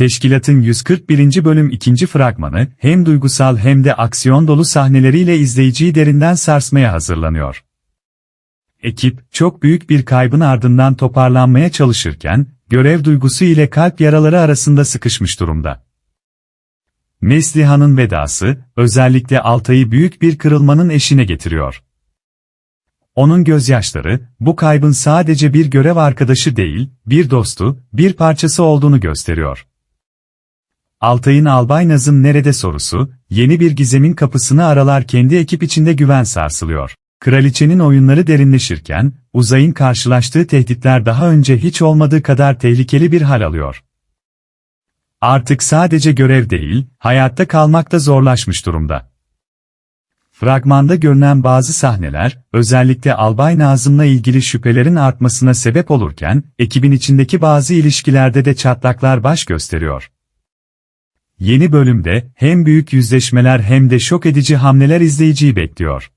Teşkilatın 141. bölüm 2. fragmanı hem duygusal hem de aksiyon dolu sahneleriyle izleyiciyi derinden sarsmaya hazırlanıyor. Ekip, çok büyük bir kaybın ardından toparlanmaya çalışırken, görev duygusu ile kalp yaraları arasında sıkışmış durumda. Mesliha'nın vedası, özellikle Altay'ı büyük bir kırılmanın eşine getiriyor. Onun gözyaşları, bu kaybın sadece bir görev arkadaşı değil, bir dostu, bir parçası olduğunu gösteriyor. Altay'ın Albay Nazım nerede sorusu, yeni bir gizemin kapısını aralar kendi ekip içinde güven sarsılıyor. Kraliçenin oyunları derinleşirken, uzayın karşılaştığı tehditler daha önce hiç olmadığı kadar tehlikeli bir hal alıyor. Artık sadece görev değil, hayatta kalmak da zorlaşmış durumda. Fragmanda görünen bazı sahneler, özellikle Albay Nazım'la ilgili şüphelerin artmasına sebep olurken, ekibin içindeki bazı ilişkilerde de çatlaklar baş gösteriyor. Yeni bölümde, hem büyük yüzleşmeler hem de şok edici hamleler izleyiciyi bekliyor.